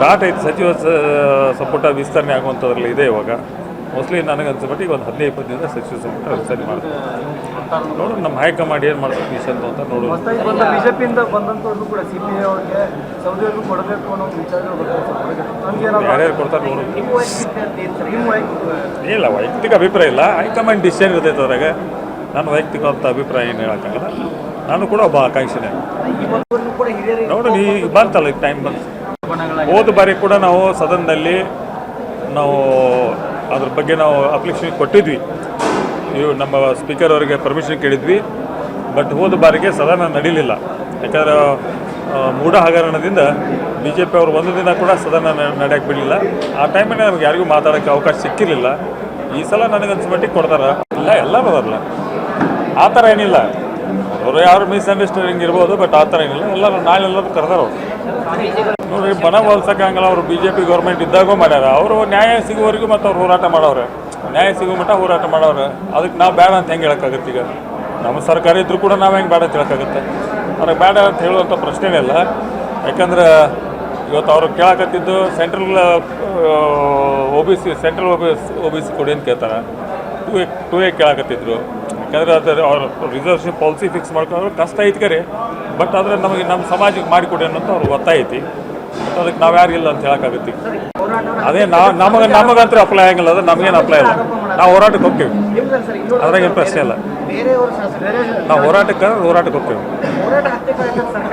Start ಐತೆ ಸಚಿವ ಸಂಪುಟ ವಿಸ್ತರಣೆ ಆಗುವಂಥದ್ರಲ್ಲಿ ಇದೆ ಇವಾಗ. ಮೋಸ್ಟ್ಲಿ ನನಗೆ ಅನ್ಸೋ ಈಗ ಒಂದು ಹದಿನೈದು ಇಪ್ಪತ್ತು ದಿನದ ಸಚಿವ ಸಂಪುಟ ವಿಸ್ತರಣೆ ಮಾಡ್ತಾರೆ. ನೋಡೋಣ ನಮ್ಮ ಹೈಕಮಾಂಡ್ ಏನು ಮಾಡ್ತಾರೆ ಮಿಷನ್ ಅಂತ ನೋಡೋಣ. ಹೊಸದಾಗಿ ಬಂದ ಬಿಜೆಪಿಯಿಂದ ಬಂದಂಥವ್ರು ಕೂಡ ಸಿ ಪಿ ಐ ಅವ್ರಿಗೆ ಸೌದಿಯವ್ರಿಗೂ ಕೊಡಬೇಕು ಅನ್ನೋ ಒಂದು ವಿಚಾರ ನಮ್ಗೆ ಯಾರ್ಯಾರು ಕೊಡ್ತಾರೆ ನೋಡೋಣ ವೈಯಕ್ತಿಕ ಇಲ್ಲ ವೈಯಕ್ತಿಕ ಅಭಿಪ್ರಾಯ ಇಲ್ಲ. ಹೈಕಮಾಂಡ್ ಡಿಸಿಷನ್ ಇರ್ತೈತೆ ಅದ್ರಾಗ ನನ್ನ ಅಂತ ಅಭಿಪ್ರಾಯ ಏನು ಹೇಳೋಕ್ಕಾಗಲ್ಲ. ನಾನು ಕೂಡ ಒಬ್ಬ ಆಕಾಂಕ್ಷಿನೇ. ನೋಡು ನೋಡೋಣ ಈಗ ಬಂತಲ್ಲ ಈಗ ಟೈಮ್ ಬಂತು. ಹೋದ ಬಾರಿ ಕೂಡ ನಾವು ಸದನದಲ್ಲಿ ನಾವು ಅದ್ರ ಬಗ್ಗೆ ನಾವು ಅಪ್ಲಿಕೇಶನ್ ಕೊಟ್ಟಿದ್ವಿ. ಇವು ನಮ್ಮ ಸ್ಪೀಕರ್ ಅವರಿಗೆ ಪರ್ಮಿಷನ್ ಕೇಳಿದ್ವಿ. ಬಟ್ ಹೋದ ಬಾರಿಗೆ ಸದನ ನಡೀಲಿಲ್ಲ. ಯಾಕಂದ್ರೆ ಮೂಢ ಹಗರಣದಿಂದ ಬಿ ಜೆ ಪಿ ಅವರು ಒಂದು ದಿನ ಕೂಡ ಸದನ ನಡೆಯಕ್ಕೆ ಬಿಡಲಿಲ್ಲ. ಆ ಟೈಮಲ್ಲಿ ನಮ್ಗೆ ಯಾರಿಗೂ ಮಾತಾಡೋಕ್ಕೆ ಅವಕಾಶ ಸಿಕ್ಕಿರಲಿಲ್ಲ. ಈ ಸಲ ನನಗೆ ಅನ್ಸೋ ಕೊಡ್ತಾರ? ಇಲ್ಲ, ಎಲ್ಲ ಬರೋಲ್ಲ ಆ ಥರ ಏನಿಲ್ಲ. ಅವರು ಯಾರು ಮಿಸ್ಅಂಡರ್ಸ್ಟ್ಯಾಂಡಿಂಗ್ ಇರ್ಬೋದು ಬಟ್ ಆ ಥರ ಏನಿಲ್ಲ. ಎಲ್ಲರೂ ನಾಳೆ ಎಲ್ಲರೂ ಕರೆದಾರ ಅವರು. ನೋಡ್ರಿ, ಬನ ಹೋಲ್ಸಕ್ಕಂಗಲ್ಲ ಅವರು ಬಿ ಜೆ ಪಿ ಗೌರ್ಮೆಂಟ್ ಇದ್ದಾಗೂ ಮಾಡ್ಯಾರ. ಅವರು ನ್ಯಾಯ ಸಿಗುವವರೆಗೂ ಮತ್ತು ಅವ್ರು ಹೋರಾಟ ಮಾಡೋರು ನ್ಯಾಯ ಸಿಗೋ ಮಟ್ಟ ಹೋರಾಟ ಮಾಡೋರು ಅದಕ್ಕೆ ನಾವು ಬೇಡ ಅಂತ ಹೆಂಗೆ ಹೇಳೋಕ್ಕಾಗತ್ತೆ ಈಗ? ನಮ್ಮ ಸರ್ಕಾರ ಇದ್ರೂ ಕೂಡ ನಾವು ಹೆಂಗೆ ಬೇಡ ಅಂತ ಹೇಳೋಕ್ಕಾಗತ್ತೆ? ಅವ್ರಿಗೆ ಬೇಡ ಅಂತ ಹೇಳುವಂಥ ಪ್ರಶ್ನೆನೇ ಇಲ್ಲ. ಯಾಕಂದ್ರೆ ಇವತ್ತು ಅವರು ಕೇಳಕತ್ತಿದ್ದು central O B C central O B O B C ಕೊಡಿ ಅಂತ ಕೇಳ್ತಾರೆ. ಟೂ ಎ ಟೂ ಎ ಕೇಳಕತ್ತಿದ್ರು. ಯಾಕಂದ್ರೆ ಅದರ ಅವ್ರ ರಿಸರ್ವೇಷನ್ ಪಾಲಿಸಿ ಫಿಕ್ಸ್ ಮಾಡ್ಕೊಂಡ್ರೆ ಕಷ್ಟ ಐತಿ ಕರೆ. ಬಟ್ ಆದರೆ ನಮಗೆ ನಮ್ಮ ಸಮಾಜಕ್ಕೆ ಮಾಡಿಕೊಡಿ ಅನ್ನೋಂಥ ಅವ್ರು ಒತ್ತಾಯ ಐತಿ. ಬಟ್ ಅದಕ್ಕೆ ನಾವು ಯಾರಿಲ್ಲ ಅಂತ ಹೇಳೋಕ್ಕಾಗತ್ತೆ. ಅದೇ ನಾವು ನಮಗೆ ನಮಗಂತೂ ಅಪ್ಲೈ ಆಗಿಲ್ಲ ಅದು ನಮಗೇನು ಅಪ್ಲೈ ಇಲ್ಲ. ನಾವು ಹೋರಾಟಕ್ಕೆ ಹೋಗ್ತೀವಿ. ಅದ್ರಾಗೇನು ಪ್ರಶ್ನೆ ಇಲ್ಲ. ನಾವು ಹೋರಾಟಕ್ಕೆ ಹೋರಾಟಕ್ಕೆ ಹೋಗ್ತೀವಿ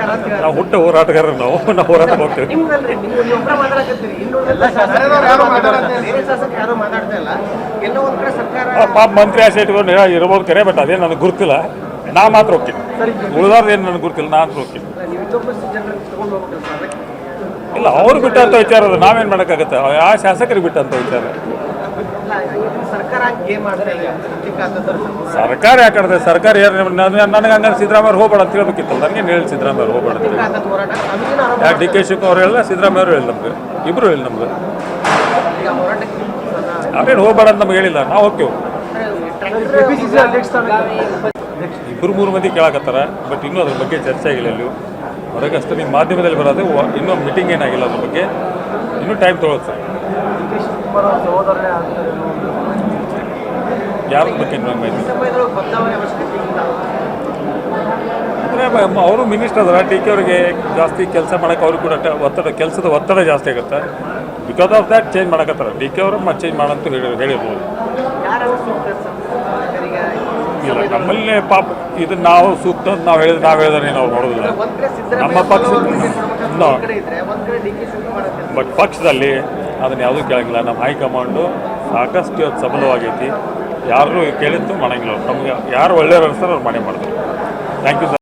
ಹೋರಾಟ ನಾವು ಹುಟ್ಟ ಹೋರಾಟಗಾರರು ನಾವು ನಾವು ಹೋರಾಟಕ್ಕೆ ಹೋಗ್ತೇವೆ ಪಾಪ ಮಂತ್ರಿ ಆಸೆ ಇಟ್ಕೊಂಡು ಇರ್ಬೋದು ಕರೆ ಬಟ್ ಅದೇ ನನಗೆ ಗುರ್ತಿಲ್ಲ. ನಾ ಮಾತ್ರ ಹೋಗ್ತೀನಿ. ಉಳಿದಾರ್ದು ಏನು ನನಗೆ ಗುರ್ತಿಲ್ಲ ನಾ ಮಾತ್ರ ಹೋಗ್ತೀನಿ. ಇಲ್ಲ ಅವ್ರು ಬಿಟ್ಟಂತ ವಿಚಾರ ಅದು ನಾವೇನು ಮಾಡೋಕ್ಕಾಗತ್ತೆ? ಆ ಶಾಸಕರಿಗೆ ಬಿಟ್ಟಂತ ವಿಚಾರ. ಸರ್ಕಾರ ಯಾಕೆ ಆಡ್ತಾ ಸರ್ಕಾರ ಯಾಕಂದ್ರೆ ಸರ್ಕಾರ ಯಾರು ನನಗೆ ಹಂಗಾರೆ ಸಿದ್ದರಾಮಯ್ಯ ಹೋಗ್ಬೇಡ ಅಂತ ಹೇಳ್ಬೇಕಿತ್ತು ನನಗೆ ಹೇಳಿ ಸಿದ್ದರಾಮಯ್ಯ ಹೋಗ್ಬೇಡ ಅಂತ ಯಾಕೆ ಡಿ ಕೆ ಶಿವಕುಮಾರ್ ಹೇಳಿಲ್ಲ ಸಿದ್ದರಾಮಯ್ಯ ಅವರು ಹೇಳಿ ನಮ್ಗೆ. ಇಬ್ಬರು ಹೇಳಿ ನಮ್ಗೆ. ಅವ್ರೇನು ಹೋಗ್ಬೇಡ ಅಂತ ನಮ್ಗೆ ಹೇಳಿಲ್ಲ ನಾವು ಹೋಗ್ತೇವೆ ಇಬ್ಬರು ಮೂರು ಮಂದಿ ಕೇಳಾಕತ್ತಾರ ಬಟ್ ಇನ್ನೂ ಅದ್ರ ಬಗ್ಗೆ ಚರ್ಚೆ ಆಗಿಲ್ಲ ಎಲ್ಲೂ ಹೊರಗೆ ಅಷ್ಟೇ ನಿಮ್ಮ ಮಾಧ್ಯಮದಲ್ಲಿ ಬರೋದು ಇನ್ನೂ ಮೀಟಿಂಗ್ ಏನಾಗಿಲ್ಲ ಅದ್ರ ಬಗ್ಗೆ. ಇನ್ನೂ ಟೈಮ್ ತೊಗೊಳುತ್ತೆ ಸರ್ ಡಿ ಕೆ ಶಿವಕುಮಾರ್ ಅವ್ರ ಸಹೋದರನೇ ಆಗ್ತಾರೆ ಅನ್ನೋ ಒಂದು ಯಾರ ಬಗ್ಗೆ ಅಂದರೆ ಅವರು ಮಿನಿಸ್ಟರ್ ಅದರ ಟಿ ಕೆ ಅವರಿಗೆ ಜಾಸ್ತಿ ಕೆಲಸ ಮಾಡೋಕೆ ಅವ್ರಿಗೆ ಕೂಡ ಒತ್ತಡ ಕೆಲಸದ ಒತ್ತಡ ಜಾಸ್ತಿ ಆಗುತ್ತೆ. ಬಿಕಾಸ್ ಆಫ್ ದ್ಯಾಟ್ ಚೇಂಜ್ ಮಾಡಕತ್ತಾರ. ಡಿ ಕೆ ಅವರು ಚೇಂಜ್ ಮಾಡಂತ ಹೇಳಿ ಹೇಳಿರ್ಬೋದು. ಇಲ್ಲ, ನಮ್ಮಲ್ಲೇ ಪಾಪ ಇದು ನಾವು ಸೂಕ್ತ ಅಂತ ನಾವು ಹೇಳಿದ್ರೆ ನಾವು ಹೇಳಿದ್ರೆ ನಾವು ಮಾಡೋದಿಲ್ಲ. ನಮ್ಮ ಪಕ್ಷ ಬಟ್ ಪಕ್ಷದಲ್ಲಿ ಅದನ್ನು ಯಾವುದೂ ಕೇಳಂಗಿಲ್ಲ. ನಮ್ಮ ಹೈಕಮಾಂಡು ಸಾಕಷ್ಟು ಇವತ್ತು ಸಬಲವಾಗೈತಿ. ಯಾರು ಕೇಳಿದ್ದು ಮಾಡಂಗಿಲ್ಲ. ನಮ್ಗೆ ಯಾರು ಒಳ್ಳೆಯವ್ರು ಅನಿಸ್ತಾರೆ ಅವ್ರು ಮಾಡೇ ಮಾಡ್ತಾರೆ ಥ್ಯಾಂಕ್ ಯು ಸರ್